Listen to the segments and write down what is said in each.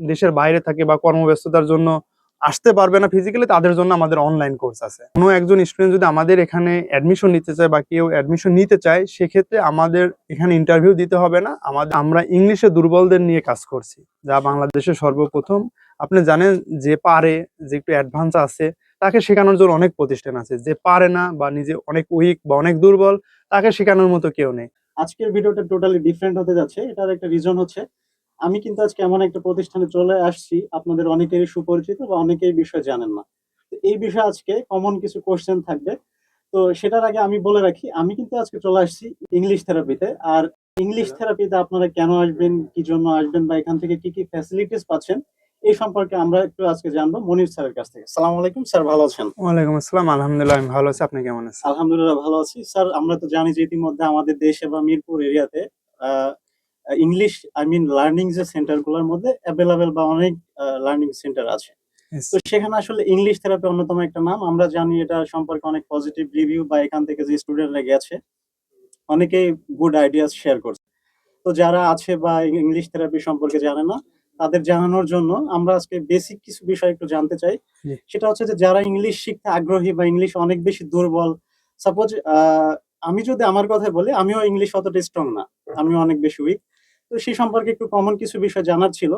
দেশের বাইরে থাকে বা কর্মব্যস্ততার জন্য আসতে পারবে না ফিজিক্যালি তাদের জন্য আমাদের অনলাইন কোর্স আছে। কোনো একজন স্টুডেন্ট যদি আমাদের এখানে অ্যাডমিশন নিতে চায় বা কেউ অ্যাডমিশন নিতে চায়, সেক্ষেত্রে আমাদের এখানে ইন্টারভিউ দিতে হবে না। আমাদের, আমরা ইংলিশে দুর্বলদের নিয়ে কাজ করছি, যা বাংলাদেশের সর্বপ্রথম। আপনি জানেন যে পারে, যে একটু অ্যাডভান্স আছে, তাকে শেখানোর জন্য অনেক প্রতিষ্ঠান আছে। যে পারে না বা নিজে অনেক উইক বা অনেক দুর্বল, তাকে শেখানোর মতো কেউ নেই। আজকের ভিডিওটা টোটালি ডিফারেন্ট হতে যাচ্ছে। এটার একটা রিজন হচ্ছে আমি কিন্তু আজকে এমন একটা প্রতিষ্ঠানে চলে আসছি আপনাদের অনেকেরই সুপরিচিত বা অনেকেই বিষয় জানেন না। এই বিষয়ে আজকে কমন কিছু কোশ্চেন থাকবে। তো সেটার আগে আমি বলে রাখি আমি কিন্তু আজকে চলে আসছি ইংলিশ থেরাপিতে আর ইংলিশ থেরাপিতে আপনারা কেন আসবেন কি জন্য আসবেন বা এখান থেকে কি কি ফ্যাসিলিটিস পাচ্ছেন এই সম্পর্কে আমরা একটু আজকে জানব মনির স্যারের কাছ থেকে। সালাম আলাইকুম স্যার ভালো আছেন? ওয়ালাইকুম আসসালাম আলহামদুলিল্লাহ আমি ভালো আছি। আপনি কেমন আছেন? আলহামদুলিল্লাহ ভালো আছি। স্যার আমরা তো জানি যে ইতিমধ্যে আমাদের দেশে বা মিরপুর এরিয়াতে ইংলিশ আই মিন লার্নিং যে সেন্টারগুলোর মধ্যে অ্যাভেলেবেল বা অনেক লার্নিং সেন্টার আছে। তো সেখানে আসলে ইংলিশ থেরাপি অন্যতম একটা নাম। আমরা জানি এটা সম্পর্কে অনেক পজিটিভ রিভিউ বা এখান থেকে যে স্টুডেন্টরা গেছে অনেকেই গুড আইডিয়াস শেয়ার করছে। তো যারা আছে বা ইংলিশ থেরাপি সম্পর্কে জানে না তাদের জানানোর জন্য আমরা আজকে বেসিক কিছু বিষয় একটু জানতে চাই। সেটা হচ্ছে যে যারা ইংলিশ শিখতে আগ্রহী বা ইংলিশ অনেক বেশি দুর্বল সাপোজ আমি যদি আমার কথা বলি আমিও ইংলিশ অতটা স্ট্রং না। আমিও অনেক বেশি উইক তো সেই সম্পর্কে একটু কমন কিছু বিষয় জানার ছিল।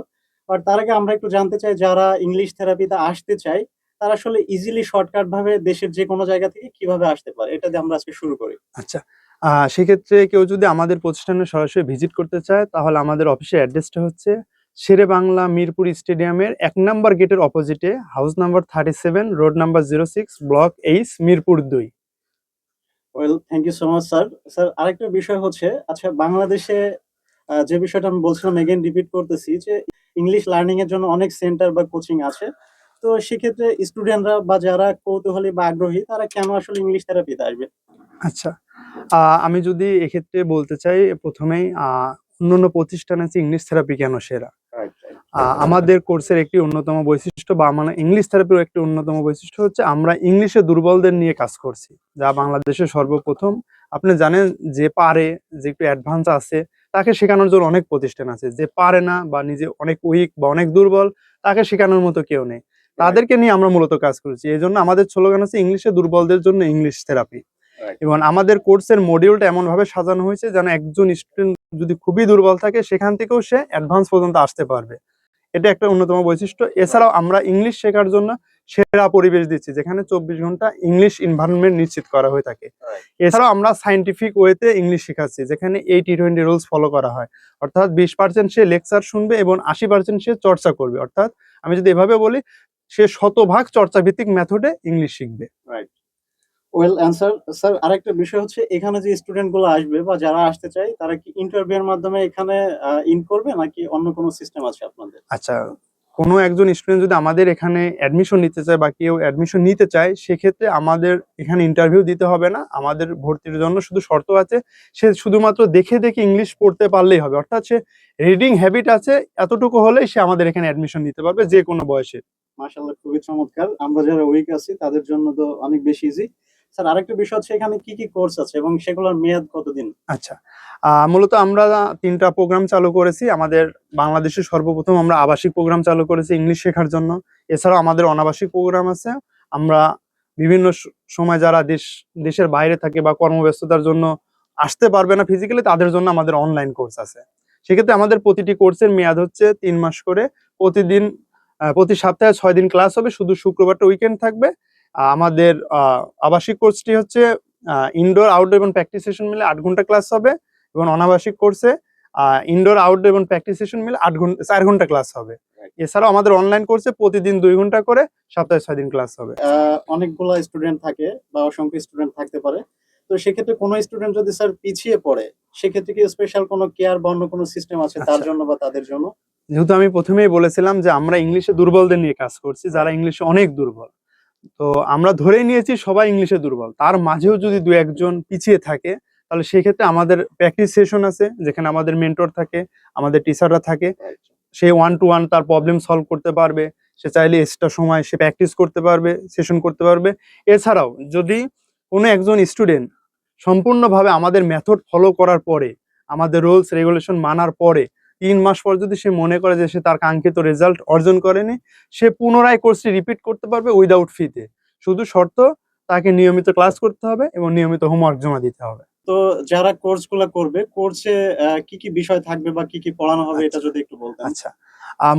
আর তার আগে আমরা একটু জানতে চাই যারা ইংলিশ থেরাপিতে আসতে চায় তারা আসলে ইজিলি শর্টকাট ভাবে দেশের যে কোনো জায়গা থেকে কীভাবে আসতে পারে? এটা দিয়ে আমরা আজকে শুরু করি। আচ্ছা আহ, সেক্ষেত্রে কেউ যদি আমাদের প্রতিষ্ঠানে সরাসরি ভিজিট করতে চায় তাহলে আমাদের অফিসের অ্যাড্রেসটা হচ্ছে শেরে বাংলা মিরপুর স্টেডিয়ামের এক নাম্বার গেটের অপোজিটে house number thirty seven road number zero six block H Mirpur দুই। Well thank you so much sir sir আরেকটা বিষয় হচ্ছে আচ্ছা বাংলাদেশে যে বিষয়টা আমি বলছিলাম এগেন রিপিট করতেছি যে ইংলিশ লার্নিং এর জন্য অনেক সেন্টার বা কোচিং আছে। তো সেক্ষেত্রে স্টুডেন্টরা বা যারা কৌতূহলী বা আগ্রহী তারা কেন আসলে ইংলিশ থেরাপিতে আসবে? আচ্ছা আমি যদি এক্ষেত্রে বলতে চাই প্রথমেই অন্যান্য প্রতিষ্ঠান আছে ইংলিশ থেরাপি কেন সেরা? আমাদের কোর্সের একটি অন্যতম বৈশিষ্ট্য বা মানে ইংলিশ থেরাপির একটি অন্যতম বৈশিষ্ট্য হচ্ছে আমরা ইংলিশে দুর্বলদের নিয়ে কাজ করছি। যা বাংলাদেশের সর্বপ্রথম। আপনি জানেন যে পারে যে একটু অ্যাডভান্স আছে তাকে শেখানোর জন্য অনেক প্রতিষ্ঠান আছে। যে পারে না বা নিজে অনেক উইক বা অনেক দুর্বল তাকে শেখানোর মতো কেউ নেই। তাদেরকে নিয়ে আমরা মূলত কাজ করছি। এই জন্য আমাদের স্লোগান হচ্ছে ইংলিশে দুর্বলদের জন্য ইংলিশ থেরাপি এবং আমাদের কোর্সের মডিউলটা এমন ভাবে সাজানো হয়েছে যেন একজন স্টুডেন্ট যদি খুবই দুর্বল থাকে সেখান থেকেও সে অ্যাডভান্স পর্যন্ত আসতে পারবে। এটা একটা অন্যতম বৈশিষ্ট্য। এছাড়াও আমরা ইংলিশ শেখার জন্য সেরা পরিবেশ দিচ্ছি যেখানে চব্বিশ ঘণ্টা ইংলিশ এনভায়রনমেন্ট নিশ্চিত করা হয়ে থাকে। এছাড়াও আমরা সাইন্টিফিক ওয়েতে ইংলিশ শেখাচ্ছি যেখানে এই টি টোয়েন্টি রুলস ফলো করা হয়। অর্থাৎ বিশ পার্সেন্ট সে লেকচার শুনবে এবং আশি পার্সেন্ট সে চর্চা করবে। অর্থাৎ আমি যদি এভাবে বলি সে শতভাগ চর্চা ভিত্তিক মেথডে ইংলিশ শিখবে। ওয়েল অ্যান্সার স্যার আরেকটা বিষয় হচ্ছে এখানে যে স্টুডেন্টগুলো আসবে বা যারা আসতে চায় তারা কি ইন্টারভিউ এর মাধ্যমে এখানে ইন করবে নাকি অন্য কোনো সিস্টেম আছে আপনাদের? আচ্ছা কোনো একজন স্টুডেন্ট যদি আমাদের এখানে অ্যাডমিশন নিতে চায় বা কেউ অ্যাডমিশন নিতে চায়, সেক্ষেত্রে আমাদের এখানে ইন্টারভিউ দিতে হবে না। আমাদের ভর্তির জন্য শুধু শর্ত আছে, সে শুধুমাত্র দেখে দেখে ইংলিশ পড়তে পারলেই হবে। অর্থাৎ সে রিডিং হ্যাবিট আছে, এতটুকু হলেই সে আমাদের এখানে অ্যাডমিশন নিতে পারবে যে কোনো বয়সে। মাশাআল্লাহ, খুবই চমৎকার। আমরা যারা উইক আছি, তাদের জন্য তো অনেক বেশি ইজি স্যার, আরেকটা বিষয় হচ্ছে এখানে কি কি কোর্স আছে এবং সেগুলোর মেয়াদ কতদিন? আচ্ছা মূলত আমরা তিনটা প্রোগ্রাম চালু করেছি। আমাদের বাংলাদেশের সর্বপ্রথম আমরা আবাসিক প্রোগ্রাম চালু করেছি ইংলিশ শেখার জন্য। এছাড়াও আমাদের অনাবাসিক প্রোগ্রাম আছে। আমরা বিভিন্ন সময় যারা দেশ, দেশের বাইরে থাকে বা কর্মব্যস্ততার জন্য আসতে পারবে না ফিজিক্যালি তাদের জন্য আমাদের অনলাইন কোর্স আছে। সেক্ষেত্রে আমাদের প্রতিটি কোর্সের মেয়াদ হচ্ছে তিন মাস করে। প্রতিদিন প্রতি সপ্তাহে ছয় দিন ক্লাস হবে। শুধু শুক্রবারটা উইকেন্ড থাকবে। আমাদের আহ, আবাসিক কোর্সটি হচ্ছে ইনডোর আউটডোর এবং প্র্যাকটিস সেশন মিলে আট ঘণ্টা ক্লাস হবে এবং অনাবাসিক কোর্সে ইনডোর আউটডোর এবং প্র্যাকটিস সেশন মিলে আট ঘণ্টা চার ঘণ্টা ক্লাস হবে। এছাড়াও আমাদের অনলাইন কোর্সে প্রতিদিন দুই ঘণ্টা করে সপ্তাহে ছয় দিন ক্লাস হবে। অনেকগুলো স্টুডেন্ট থাকে বা অসংখ্য স্টুডেন্ট থাকতে পারে। তো সেক্ষেত্রে কোনো স্টুডেন্ট যদি স্যার পিছিয়ে পড়ে সেক্ষেত্রে কি স্পেশাল কোনো কেয়ার বা অন্য কোনো সিস্টেম আছে তার আচ্ছা। জন্য বা তাদের জন্য? যেহেতু আমি প্রথমেই বলেছিলাম যে আমরা ইংলিশে দুর্বলদের নিয়ে কাজ করছি যারা ইংলিশে অনেক দুর্বল। তো আমরা ধরেই নিয়েছি সবাই ইংলিশে দুর্বল। তার মাঝেও যদি দু একজন পিছিয়ে থাকে, তাহলে সেক্ষেত্রে আমাদের প্র্যাকটিস সেশন আছে, যেখানে আমাদের মেন্টর থাকে, আমাদের টিচাররা থাকে। সে ওয়ান টু ওয়ান তার প্রবলেম সলভ করতে পারবে, সে চাইলে এক্সট্রা সময় সে প্র্যাকটিস করতে পারবে সেশন করতে পারবে। এছাড়াও যদি কোনো একজন স্টুডেন্ট সম্পূর্ণভাবে আমাদের মেথড ফলো করার পরে, আমাদের রুলস রেগুলেশন মানার পরে তিন মাস পর যদি সে মনে করে যে সে তার কাঙ্ক্ষিত রেজাল্ট অর্জন করেনি সে পুনরায় কোর্সটি রিপিট করতে পারবে উইদাউট ফিতে শুধু শর্ত তাকে নিয়মিত ক্লাস করতে হবে এবং নিয়মিত হোমওয়ার্ক জমা দিতে হবে। তো যারা কোর্সগুলা করবে কোর্সে কি কি বিষয় থাকবে বা কি কি পড়ানো হবে এটা যদি একটু বলতেন। আচ্ছা।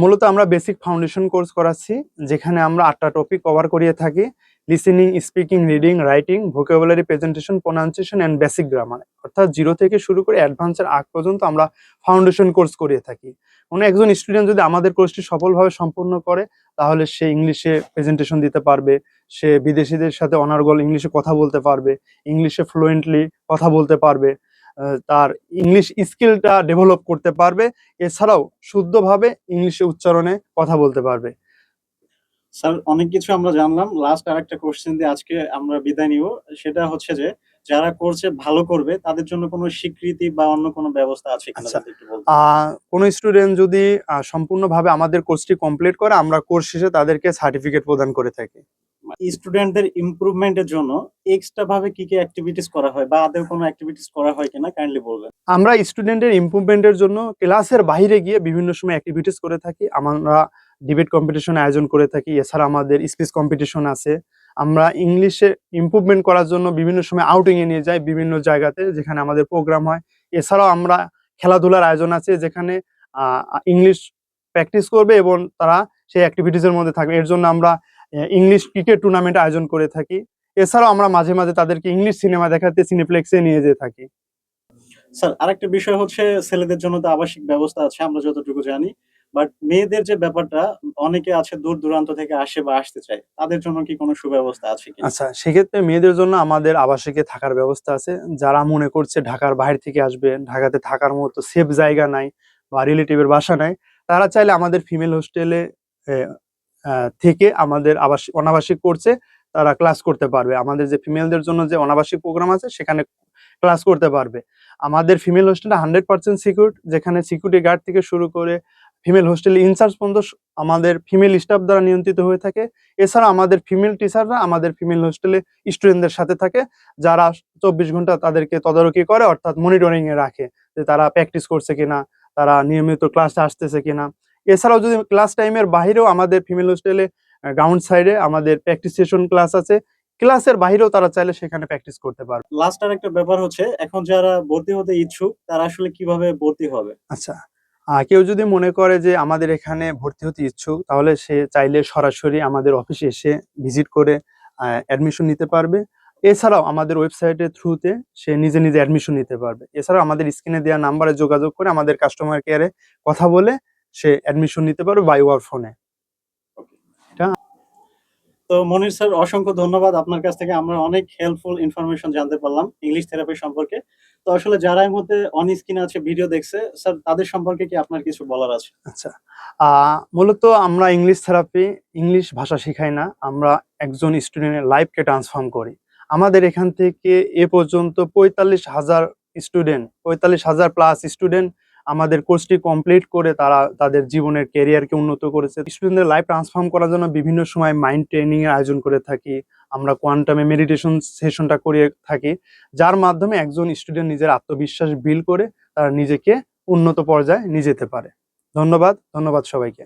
মূলত আমরা বেসিক ফাউন্ডেশন কোর্স করাচ্ছি যেখানে আমরা আটটা টপিক কভার করিয়ে থাকি। Listening speaking reading writing vocabulary presentation pronunciation and basic grammar অর্থাৎ জিরো থেকে শুরু করে অ্যাডভান্সের আগ পর্যন্ত আমরা ফাউন্ডেশন কোর্স করিয়ে থাকি। কোনো একজন স্টুডেন্ট যদি আমাদের কোর্সটি সফলভাবে সম্পূর্ণ করে, তাহলে সে ইংলিশে প্রেজেন্টেশন দিতে পারবে, সে বিদেশিদের সাথে অনার্গল ইংলিশে কথা বলতে পারবে ইংলিশে ফ্লুয়েন্টলি কথা বলতে পারবে তার ইংলিশ স্কিলটা ডেভেলপ করতে পারবে, এছাড়াও শুদ্ধভাবে ইংলিশে উচ্চারণে কথা বলতে পারবে। স্যার অনেক কিছু আমরা জানলাম। লাস্ট আর একটা কোশ্চেন দিয়ে আজকে আমরা বিদায় নিব। সেটা হচ্ছে যে যারা কোর্সে ভালো করবে তাদের জন্য কোনো স্বীকৃতি বা অন্য কোনো ব্যবস্থা আছে কিনা আচ্ছা। কোনো স্টুডেন্ট যদি সম্পূর্ণভাবে আমাদের কোর্সটি কমপ্লিট করে আমরা কোর্স শেষে তাদেরকে সার্টিফিকেট প্রদান করে থাকি। স্টুডেন্টদের ইমপ্রুভমেন্টের জন্য এক্সট্রা ভাবে কি কি অ্যাক্টিভিটিস করা হয় বা আদৌ কোনো অ্যাক্টিভিটিস করা হয় কিনা কাইন্ডলি বলবেন। আমরা স্টুডেন্টের ইমপ্রুভমেন্টের জন্য ক্লাসের বাইরে গিয়ে বিভিন্ন সময় অ্যাক্টিভিটিস করে থাকি। আমরা ডিবেট কম্পিটিশন আয়োজন করে থাকি। এছাড়া আমাদের স্পিচ কম্পিটিশন আছে। আমরা ইংলিশে ইমপ্রুভমেন্ট করার জন্য বিভিন্ন সময় আউটিং এ নিয়ে যাই বিভিন্ন জায়গাতে যেখানে আমাদের প্রোগ্রাম হয়। এছাড়াও আমরা খেলাধুলার আয়োজন আছে যেখানে ইংলিশ প্র্যাকটিস করবে এবং তারা সেই অ্যাক্টিভিটিস এর মধ্যে থাকবে। এর জন্য আমরা ইংলিশ ক্রিকেট টুর্নামেন্ট আয়োজন করে থাকি। এছাড়াও আমরা মাঝে মাঝে তাদেরকে ইংলিশ সিনেমা দেখাতে সিনেপ্লেক্সে নিয়ে যেয়ে থাকি। স্যার, আরেকটা বিষয় হচ্ছে ছেলেদের জন্য তো আবাসিক ব্যবস্থা আছে, আমরা যতটুকু জানি। বাট মেয়েদের যে ব্যাপারটা, অনেকে আছে দূর দূরান্ত থেকে আসে বা আসতে চায়, তাদের জন্য কি কোনো সুব্যবস্থা আছে আচ্ছা সেক্ষেত্রে মেয়েদের জন্য আমাদের আবাসিকে থাকার ব্যবস্থা আছে। যারা মনে করছে ঢাকার বাইরে থেকে আসবে, ঢাকাতে থাকার মতো সেফ জায়গা নাই বা রিলেটিভের বাসা নাই, তারা চাইলে আমাদের ফিমেল হোস্টেলে থেকে আমাদের আবাসিক অনাবাসিক করছে, তারা ক্লাস করতে পারবে। আমাদের যে ফিমেলদের জন্য যে অনাবাসিক প্রোগ্রাম আছে, সেখানে ক্লাস করতে পারবে। আমাদের ফিমেল হোস্টেলটা হান্ড্রেড পার্সেন্ট সিকিউর যেখানে সিকিউরিটি গার্ড থেকে শুরু করে ফিমেল হোস্টেল ইনচার্জ পর্যন্ত আমাদের ফিমেল স্টাফ দ্বারা নিয়ন্ত্রিত হয়ে থাকে। এছাড়া আমাদের ফিমেল টিচাররা আমাদের ফিমেল হোস্টেলে স্টুডেন্টদের সাথে থাকে যারা চব্বিশ ঘণ্টা তাদেরকে তদারকি করে অর্থাৎ মনিটরিং এ রাখে যে তারা প্র্যাকটিস করছে কিনা তারা নিয়মিত ক্লাসে আসতেছে কিনা। এছাড়াও যদি ক্লাস টাইমের বাইরেও আমাদের ফিমেল হোস্টেলে গ্রাউন্ড সাইডে আমাদের প্র্যাকটিস সেশন ক্লাস আছে ক্লাসের বাইরেও তারা চাইলে সেখানে প্র্যাকটিস করতে পারবে। লাস্ট আর একটা ব্যাপার হচ্ছে এখন যারা ভর্তি হতে ইচ্ছুক তারা আসলে কীভাবে ভর্তি হবে? আচ্ছা কেউ যদি মনে করে যে আমাদের এখানে ভর্তি হতে ইচ্ছুক, তাহলে সে চাইলে সরাসরি আমাদের অফিসে এসে ভিজিট করে অ্যাডমিশন নিতে পারবে। এছাড়াও আমাদের ওয়েবসাইটের থ্রুতে সে নিজে নিজে অ্যাডমিশন নিতে পারবে। এছাড়াও আমাদের স্ক্রিনে দেওয়া নাম্বারে যোগাযোগ করে আমাদের কাস্টমার কেয়ারে কথা বলে সে অ্যাডমিশন নিতে পারবে বাই ওয়ার ফোনে তো মনির স্যার, অসংখ্য ধন্যবাদ। আপনার কাছ থেকে আমরা অনেক হেল্পফুল ইনফরমেশন জানতে পারলাম ইংলিশ থেরাপি সম্পর্কে। তো আসলে যারা মধ্যে অন স্ক্রিন আছে ভিডিও দেখছে স্যার তাদের সম্পর্কে কি আপনার কিছু বলার আছে? আচ্ছা মূলত আমরা ইংলিশ থেরাপি ইংলিশ ভাষা শেখাই না, আমরা একজন স্টুডেন্টের লাইফকে ট্রান্সফর্ম করি। আমাদের এখান থেকে এ পর্যন্ত পঁয়তাল্লিশ হাজার স্টুডেন্ট পঁয়তাল্লিশ হাজার প্লাস স্টুডেন্ট আমাদের কোর্সটি কমপ্লিট করে তারা তাদের জীবনের কেরিয়ারকে উন্নত করেছে। স্টুডেন্টদের লাইফ ট্রান্সফর্ম করার জন্য বিভিন্ন সময় মাইন্ড ট্রেনিং এর আয়োজন করে থাকি। আমরা কোয়ান্টামে মেডিটেশন সেশনটা করিয়ে থাকি, যার মাধ্যমে একজন স্টুডেন্ট নিজের আত্মবিশ্বাস বিল করে তারা নিজেকে উন্নত পর্যায়ে নিয়ে যেতে পারে। ধন্যবাদ ধন্যবাদ সবাইকে।